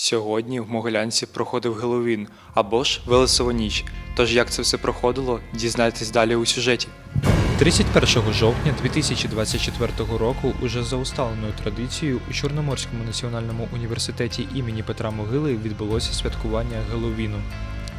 Сьогодні в Могилянці проходив Геловін або ж Велесова ніч. Тож як це все проходило, дізнайтесь далі у сюжеті. 31 жовтня 2024 року, уже за усталеною традицією, у Чорноморському національному університеті імені Петра Могили відбулося святкування Геловіну.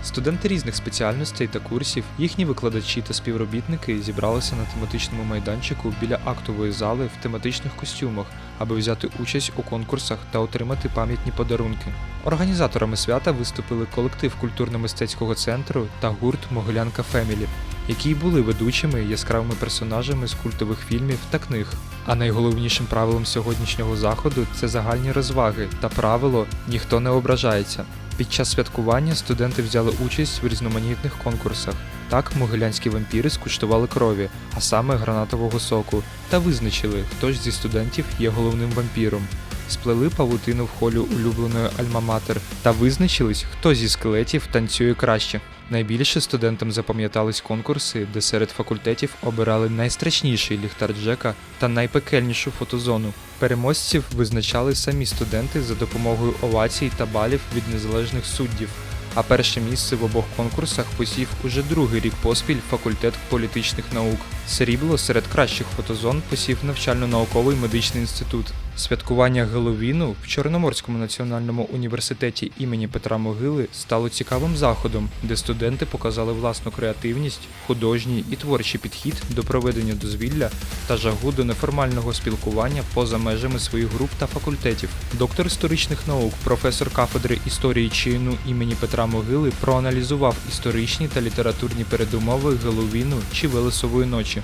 Студенти різних спеціальностей та курсів, їхні викладачі та співробітники зібралися на тематичному майданчику біля актової зали в тематичних костюмах, аби взяти участь у конкурсах та отримати пам'ятні подарунки. Організаторами свята виступили колектив культурно-мистецького центру та гурт Могилянка Фемілі, які й були ведучими яскравими персонажами з культових фільмів та книг. А найголовнішим правилом сьогоднішнього заходу це загальні розваги та правило ніхто не ображається. Під час святкування студенти взяли участь в різноманітних конкурсах. Так, могилянські вампіри скуштували крові, а саме гранатового соку, та визначили, хто ж зі студентів є головним вампіром. Сплели павутину в холі улюбленої Альма-Матер та визначились, хто зі скелетів танцює краще. Найбільше студентам запам'ятались конкурси, де серед факультетів обирали найстрашніший ліхтар Джека та найпекельнішу фотозону. Переможців визначали самі студенти за допомогою овацій та балів від незалежних суддів. А перше місце в обох конкурсах посів уже другий рік поспіль факультет політичних наук. Срібло серед кращих фотозон посів навчально-науковий медичний інститут. Святкування Геловіну в Чорноморському національному університеті імені Петра Могили стало цікавим заходом, де студенти показали власну креативність, художній і творчий підхід до проведення дозвілля та жагу до неформального спілкування поза межами своїх груп та факультетів. Доктор історичних наук, професор кафедри історії чину імені Петра Могили проаналізував історичні та літературні передумови Геловіну чи Велесової ночі.